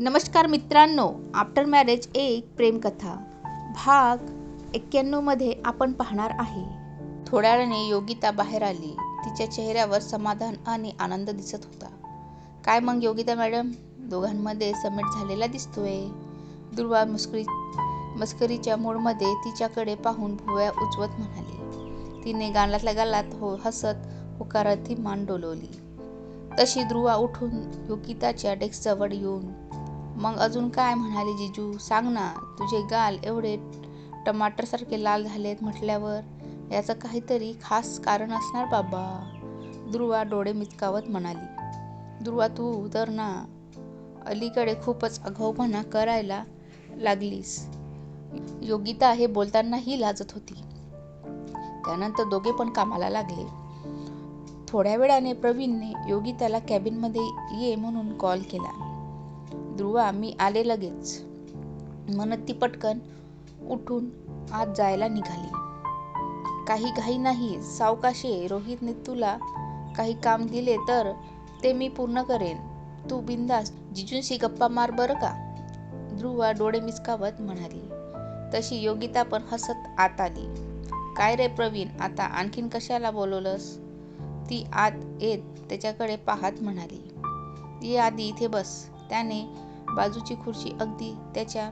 नमस्कार मित्रांनो after marriage एक प्रेमकथा. भाग एक्क्याण्णवमध्ये आपण पाहणार आहे. थोड्या वेळाने योगिता बाहेर आली. तिच्या चेहऱ्यावर समाधान आणि आनंद दिसत होता. काय मग योगिता मॅडम? दोघांमध्ये समेट झालेला दिसतोय. दुर्वा मस्करी मस्करीच्या मूडमध्ये तिच्याकडे पाहून भुवया उजवत म्हणाली. तिने गालातल्या गालात हो हसत होकारात ती मान डोलवली. तशी ध्रुवा उठून योगिताच्या डेस्कजवळ येऊन मग अजून काय म्हणाली जिजू? सांग ना तुझे गाल एवढे टमाटरसारखे लाल झालेत म्हटल्यावर याचं काहीतरी खास कारण असणार बाबा ध्रुवा डोळे मिचकावत म्हणाली. ध्रुवा तू तर ना. अलीकडे खूपच आगाऊपणा करायला लागलीस. योगिता हे बोलतानाही लाजत होती. त्यानंतर दोघे पण कामाला लागले. थोड्या वेळाने प्रवीणने योगिताला कॅबिनमध्ये ये म्हणून कॉल केला. ध्रुवा मी आले लगेच. म्हणत ती पटकन उठून आत जायला निघाली. काही घाई नाही सावकाशे रोहितने तुला काही काम दिले तर ते मी पूर्ण करेन. तू बिंदास जिजूंशी गप्पा मार बरं का? ध्रुवा डोळे मिसकावत म्हणाली. तशी योगिता पण हसत आत आली. काय रे प्रवीण आता आणखीन कशाला बोलवलंस? ती आत येत त्याच्याकडे पाहत म्हणाली. ये आधी इथे बस. त्याने बाजूची खुर्ची अगदी त्याच्या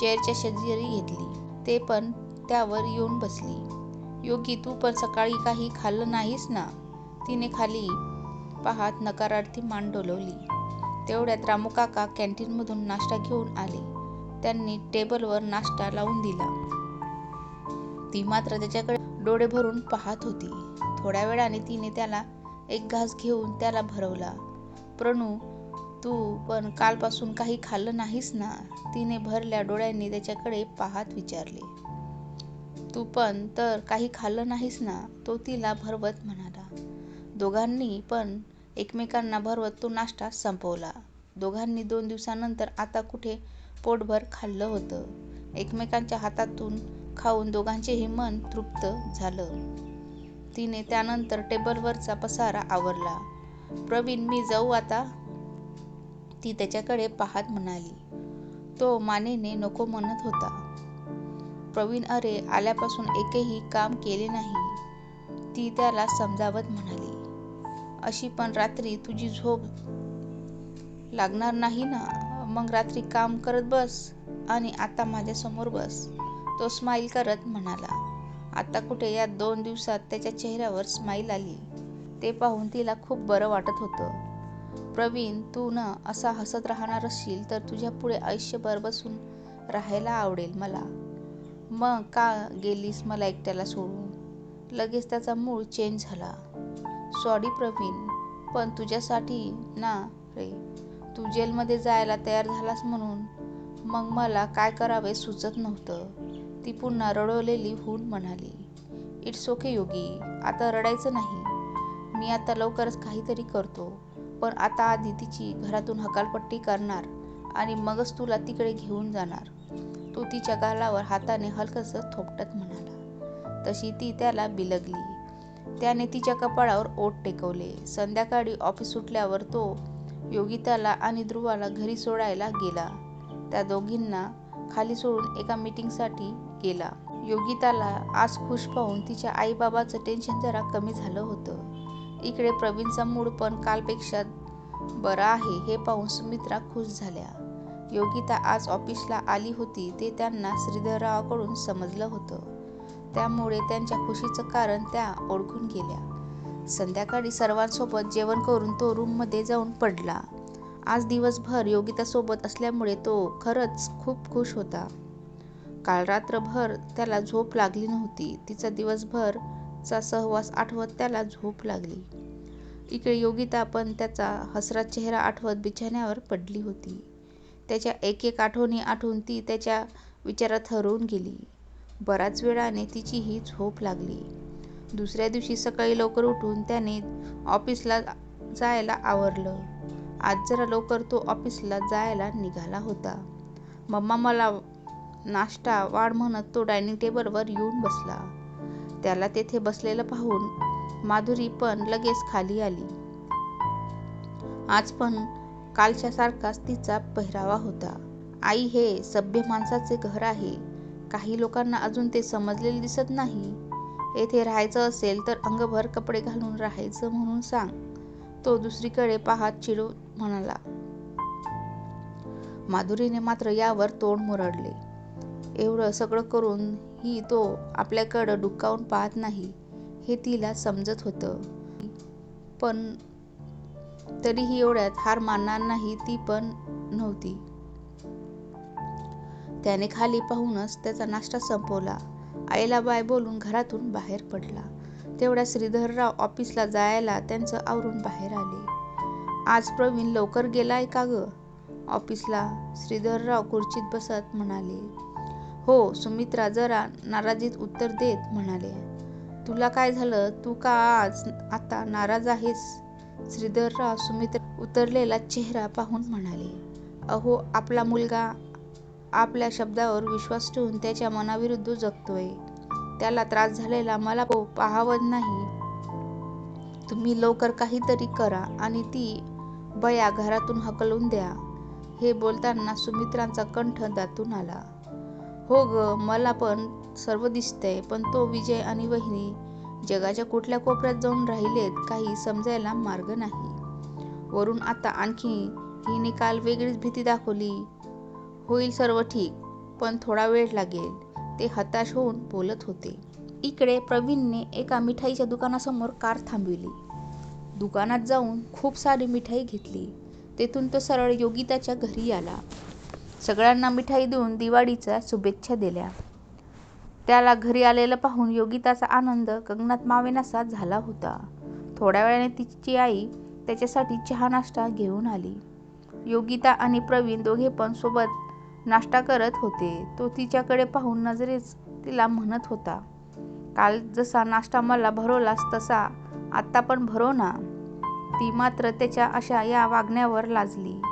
चेअरच्या शेजारी घेतली. ते पण त्यावर येऊन बसली. योगी तू पण सकाळी काही खाल्लं नाहीस ना? तिने खाली पाहत नकारार्थी मान डोलवली. तेवढ्यात रामूकाका कॅन्टीनमधून नाश्ता घेऊन आले. त्यांनी टेबलवर नाश्ता लावून दिला. ती मात्र त्याच्याकडे डोळे भरून पाहत होती. थोड्या वेळाने तिने त्याला एक घास घेऊन त्याला भरवला. प्रणू तू पण कालपासून काही खाल्लं नाहीस ना? तिने भरल्या डोळ्यांनी त्याच्याकडे पाहत विचारले. तू पण तर काही खाल्लं नाहीस ना? तो तिला भरवत म्हणाला. दोघांनी पण एकमेकांना भरवत तो नाश्ता संपवला. दोघांनी दोन दिवसानंतर आता कुठे पोटभर खाल्लं होतं. एकमेकांच्या हातातून खाऊन दोघांचेही मन तृप्त झालं. तिने त्यानंतर टेबलवरचा पसारा आवरला. प्रवीण मी जाऊ आता. ती त्याच्याकडे पाहत म्हणाली तो मानेने नको म्हणत होता. प्रवीण अरे आल्यापासून एकही काम केले नाही. ती त्याला समजावत म्हणाली अशी पण रात्री तुझी झोप लागणार नाही ना? मग रात्री काम करत बस आणि आता माझ्यासमोर बस. तो स्माईल करत म्हणाला आता कुठे या दोन दिवसात त्याच्या चेहऱ्यावर स्माईल आली. ते पाहून तिला खूप बरं वाटत होतं. प्रवीण तू ना असा हसत राहणार असशील तर तुझ्या पुढे आयुष्यभर बसून राहायला आवडेल मला. मग का गेलीस मला एकट्याला सोडून? लगेच त्याचा मूळ चेंज झाला. सॉरी प्रवीण पण तुझ्यासाठी ना रे तू जेलमध्ये जायला तयार झालास म्हणून. मग मला काय करावे सुचत नव्हतं. ती पुन्हा रडवलेली होऊन म्हणाली इट्स ओके योगी आता रडायचं नाही. मी आता लवकरच काहीतरी करतो. पण आता आधी तिची घरातून हकालपट्टी करणार आणि मगच तुला तिकडे घेऊन जाणार. तो तिच्या गालावर हाताने हलकसं थोपटत म्हणाला. तशी ती त्याला बिलगली. त्याने तिच्या कपाळावर ओट टेकवले. संध्याकाळी ऑफिस सुटल्यावर तो योगिताला आणि ध्रुवाला घरी सोडायला गेला. त्या दोघींना खाली सोडून एका मीटिंगसाठी गेला. योगिताला आज खुश पाहून तिच्या आईबाबाचं टेन्शन जरा कमी झालं होतं. इकडे प्रवीणचा मूड पण कालपेक्षा बरा आहे हे पाहून सुमित्रा खुश झाल्या. योगिता आज ऑफिसला आली होती ते त्यांना श्रीधररावाकडून समजलं होतं. त्यामुळे त्यांच्या खुशीचं कारण त्या ओळखून गेल्या. संध्याकाळी सर्वांसोबत जेवण करून तो रूममध्ये जाऊन पडला. आज दिवसभर योगितासोबत असल्यामुळे तो खरंच खूप खुश होता. काल रात्रभर त्याला झोप लागली नव्हती तिचा दिवसभरचा सहवास आठवत त्याला झोप लागली. इकडे योगिता पण त्याचा हसरा चेहरा आठवत बिछाण्यावर पडली होती. त्याच्या एक एक आठवणी आठवून ती त्याच्या विचारात हरवून गेली. बराच वेळाने तिचीही झोप लागली. दुसऱ्या दिवशी सकाळी लवकर उठून त्याने ऑफिसला जायला आवरलं. आज जरा लवकर तो ऑफिसला जायला निघाला होता. मम्मा मला नाश्ता वाढ म्हणत तो डायनिंग टेबलवर येऊन बसला. त्याला तेथे बसलेलं पाहून माधुरी पण लगेच खाली आली. आज पण कालच्या सारखाच तिचा पेहरावा होता. आई हे सभ्य माणसाचे घर आहे. काही लोकांना अजून ते समजलेले दिसत नाही. येथे राहायचं असेल तर अंगभर कपडे घालून राहायचं म्हणून सांग. तो दुसरीकडे पाहत चिडू म्हणाला. माधुरीने मात्र यावर तोंड मुरडले. एवढं सगळं करून ही तो आपल्याकडं डुकावून पाहत नाही हे तिला समजत होतं. पण तरीही एवढ्यात हार मानणार नाही ती पण नव्हती. त्याने खाली पाहूनच त्याचा नाश्ता संपवला. आईला बाय बोलून घरातून बाहेर पडला. तेवढ्या श्रीधरराव ऑफिसला जायला त्यांचं आवरून बाहेर आले. आज प्रवीण लवकर गेलाय का ग? ऑफिसला श्रीधरराव खुर्चीत बसत म्हणाले. हो सुमित्रा जरा नाराजीत उत्तर देत म्हणाले. तुला काय झालं? तू का आज आता नाराज आहेस? श्रीधरराव सुमित्रा उतरलेला चेहरा पाहून म्हणाले. अहो आपला मुलगा आपल्या शब्दावर विश्वास ठेवून त्याच्या मनाविरुद्ध जगतोय. त्याला त्रास झालेला मला पाहावत नाही. तुम्ही लवकर काहीतरी करा आणि ती बया घरातून हकलून द्या. हे बोलताना सुमित्रांचा कंठ दातून आला. हो ग मला पण सर्व दिसतंय पण तो विजय आणि वहिनी जगाच्या कुठल्या कोपऱ्यात जाऊन राहिलेत काही समजायला मार्ग नाही. वरून आता आणखी हिने काल वेगळीच भीती दाखवली. होईल सर्व ठीक पण थोडा वेळ लागेल ते हताश होऊन बोलत होते. इकडे प्रवीणने एका मिठाईच्या दुकानासमोर कार थांबविली. दुकानात जाऊन खूप सारी मिठाई घेतली. तेथून तो सरळ योगिताच्या घरी आला. सगळ्यांना मिठाई देऊन दिवाळीच्या शुभेच्छा दिल्या. त्याला घरी आलेलं पाहून योगिताचा आनंद गगनात मावेनासा झाला होता. थोड्या वेळाने तिची आई त्याच्यासाठी चहा नाश्ता घेऊन आली. योगिता आणि प्रवीण दोघे पण सोबत नाश्ता करत होते. तो तिच्याकडे पाहून नजरेच तिला म्हणत होता काल जसा नाश्ता मला भरवलास तसा आत्ता पण भरव ना. ती मात्र त्याच्या अशा या वागण्यावर लाजली.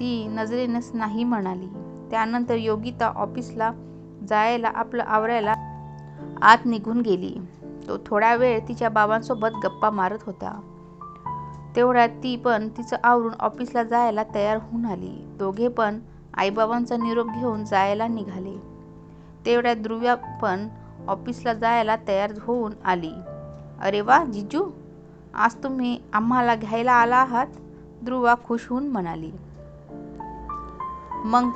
ती नजरेनच नाही म्हणाली. त्यानंतर योगिता ऑफिसला जायला आपलं आवरायला आत निघून गेली. तो थोडा वेळ तिच्या बाबांसोबत गप्पा मारत होता. तेवढ्यात ती पण तिचं आवरून ऑफिसला जायला तयार होऊन आली. दोघे पण आईबाबांचा निरोप घेऊन जायला निघाले. तेवढ्यात ध्रुव्या पण ऑफिसला जायला तयार होऊन आली. अरे वा जिजू! आज तुम्ही आम्हाला घ्यायला आला आहात? ध्रुवा खुश होऊन म्हणाली. मग?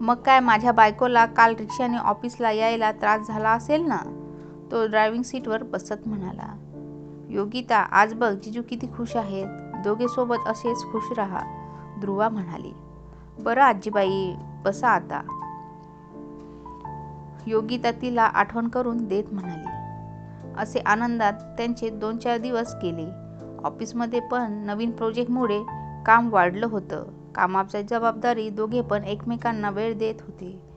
मग काय माझ्या बायकोला काल रिक्षाने ऑफिसला यायला त्रास झाला असेल ना? तो ड्रायव्हिंग सीटवर बसत म्हणाला योगिता आज बघ जिजू किती खुश आहेत. दोघे सोबत असेच खुश राहा. ध्रुवा म्हणाली बरं आजीबाई बसा आता. योगिता तिला आठवण करून देत म्हणाली असे आनंदात त्यांचे दोन चार दिवस गेले. ऑफिसमध्ये पण नवीन प्रोजेक्टमुळे काम वाढलं होतं. कामाची जबाबदारी दोघे पण एकमेकांना वेळ देत होते.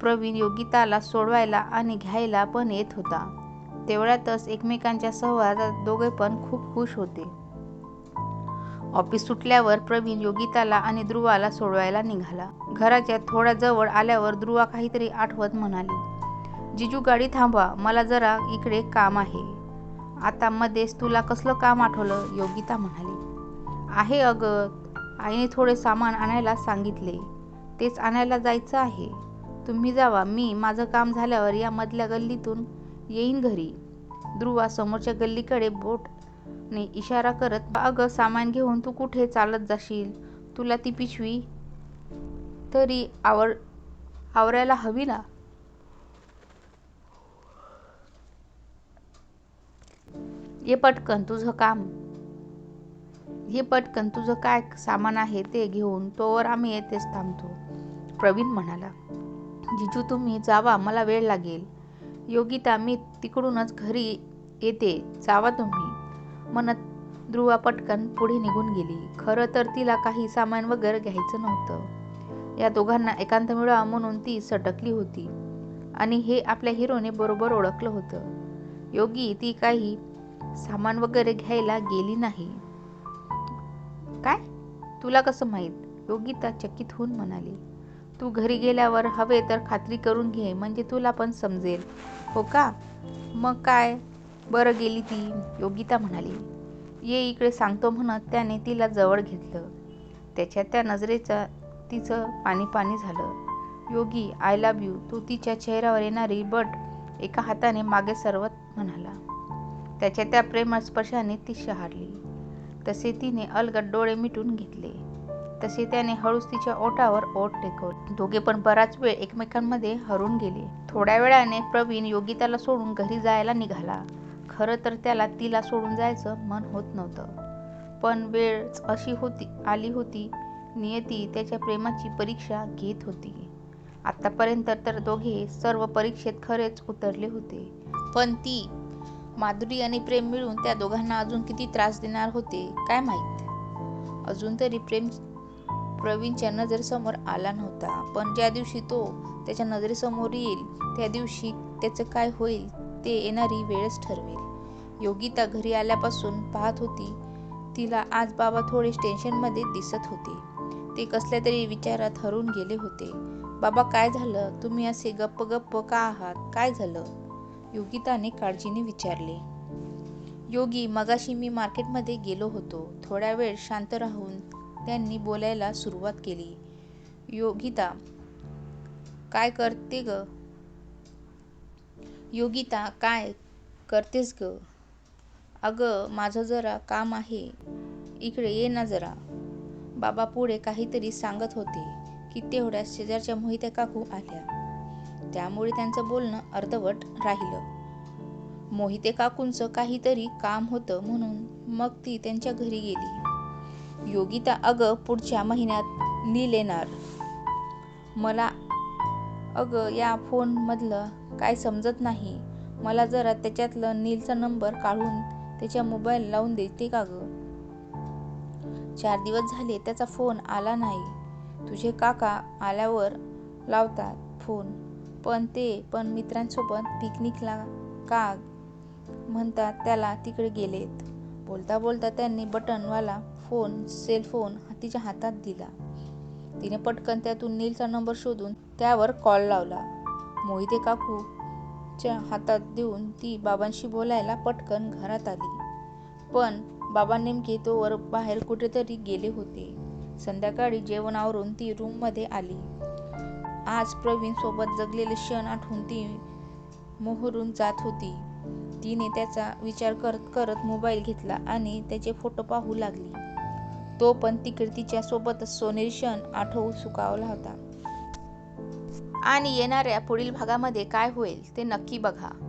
प्रवीण योगिताला सोडवायला आणि घ्यायला पण येत होता. तेवढ्यातच एकमेकांच्या सहवासात दोघे पण खूप खुश होते. ऑफिस सुटल्यावर प्रवीण योगिताला आणि ध्रुवाला सोडवायला निघाला. घराच्या थोड्या जवळ आल्यावर ध्रुवा काहीतरी आठवत म्हणाली जिजू गाडी थांबवा. मला जरा इकडे काम आहे. आता मध्येच तुला कसलं काम आठवलं? योगिता म्हणाली. आहे अगं. आईने थोडे सामान आणायला सांगितले. तेच आणायला जायचं आहे. तुम्ही जावा. मी माझं काम झाल्यावर या मधल्या गल्लीतून येईन घरी. ध्रुवा समोरच्या गल्लीकडे बोटने इशारा करत अगं सामान घेऊन तू कुठे चालत जाशील? तुला ती पिशवी तरी आवर आवरायला हवी ना? ये पटकन तुझं काम हे पटकन तुझं काय सामान आहे ते घेऊन तोवर आम्ही येतेच थांबतो. प्रवीण म्हणाला जिजू तुम्ही जावा मला वेळ लागेल. योगिता मी तिकडूनच घरी येते. जावा तुम्ही. म्हणत ध्रुवा पटकन पुढे निघून गेली. खरं तर तिला काही सामान वगैरे घ्यायचं नव्हतं. या दोघांना एकांत मिळावा म्हणून ती सटकली होती. आणि हे आपल्या हिरोने बरोबर ओळखलं होतं. योगी ती काही सामान वगैरे घ्यायला गेली नाही. काय? तुला कसं माहीत? योगिता चकित होऊन म्हणाली तू घरी गेल्यावर हवे तर खात्री करून घे म्हणजे तुला पण समजेल. हो का? मग काय? बरं गेली ती. योगिता म्हणाली ये इकडे सांगतो म्हणत त्याने तिला जवळ घेतलं. त्याच्या त्या नजरेचं तिचं पाणी पाणी झालं. योगी आय लव्ह यू तो तिच्या चेहऱ्यावर येणारी बट एका हाताने मागे सरवत म्हणाला. त्याच्या त्या प्रेमळ स्पर्शाने ती शहारली. तसे तिने अलगद डोळे मिटून घेतले. तसे त्याने हळूच तिच्या ओठावर ओठ टेकवले. दोघे पण बराच वेळ एकमेकांमध्ये हरून गेले. थोड्या वेळाने प्रवीण योगिताला सोडून घरी जायला निघाला. खरं तर त्याला तिला सोडून जायचं मन होत नव्हतं. पण वेळ अशी होती आली होती नियती त्याच्या प्रेमाची परीक्षा घेत होती. आतापर्यंत तर दोघे सर्व परीक्षेत खरेच उतरले होते. पण ती माधुरी आणि प्रेम मिळून त्या दोघांना अजून किती त्रास देणार होते काय माहीत? अजून तरी प्रेम प्रवीणच्या नजरेसमोर आला नव्हता पण ज्या दिवशी तो त्याच्या नजरेसमोर येईल त्या दिवशी त्याचं काय होईल ते येणारी वेळच ठरवेल. योगिता घरी आल्यापासून पाहत होती तिला आज बाबा थोडे टेन्शनमध्ये दिसत होते. ते कसल्या तरी विचारात हरून गेले होते. बाबा काय झालं? तुम्ही असे गप्प गप्प का आहात? काय झालं? योगिताने काळजीने विचारले. योगी मगाशी मी मार्केटमध्ये गेलो होतो. थोडा वेळ शांत राहून त्यांनी बोलायला सुरुवात केली. योगिता काय करते ग? योगिता काय करतेस ग? अगं माझं जरा काम आहे. इकडे ये ना जरा. बाबा पुढे काहीतरी सांगत होते की तेवढ्या शेजारच्या मोहित्या काकू आल्या. त्यामुळे त्यांचं बोलणं अर्धवट राहिलं. मोहिते काकूंचं काहीतरी काम होतं म्हणून मग ती त्यांच्या घरी गेली. योगिता अगं पुढच्या महिन्यात नील येणार. मला अगं या फोनमधलं काय समजत नाही. मला जरा त्याच्यातलं नीलचा नंबर काढून त्याच्या मोबाईल लावून देते का ग? चार दिवस झाले त्याचा फोन आला नाही. तुझे काका आल्यावर लावतात फोन. पण ते पण मित्रांसोबत पिकनिकला का म्हणतात त्याला तिकडे गेलेत. बोलता बोलता त्यांनी बटनवाला फोन सेल फोन तिच्या हातात दिला. तिने पटकन त्यातून नीलचा नंबर शोधून त्यावर कॉल लावला. मोहिते काकूच्या हातात देऊन ती बाबांशी बोलायला पटकन घरात आली. पण बाबा नेमके तोवर बाहेर कुठेतरी गेले होते. संध्याकाळी जेवण आवरून ती रूममध्ये आली. आज प्रवीण सोबत जगलेले क्षण आठवून ती मोहरून जात होती. तिने त्याचा विचार करत करत मोबाईल घेतला आणि त्याचे फोटो पाहू लागली. तो पण तिकडे तिच्या सोबतच सोनेरी क्षण आठवू सुकावला होता. आणि येणाऱ्या पुढील भागामध्ये काय होईल ते नक्की बघा.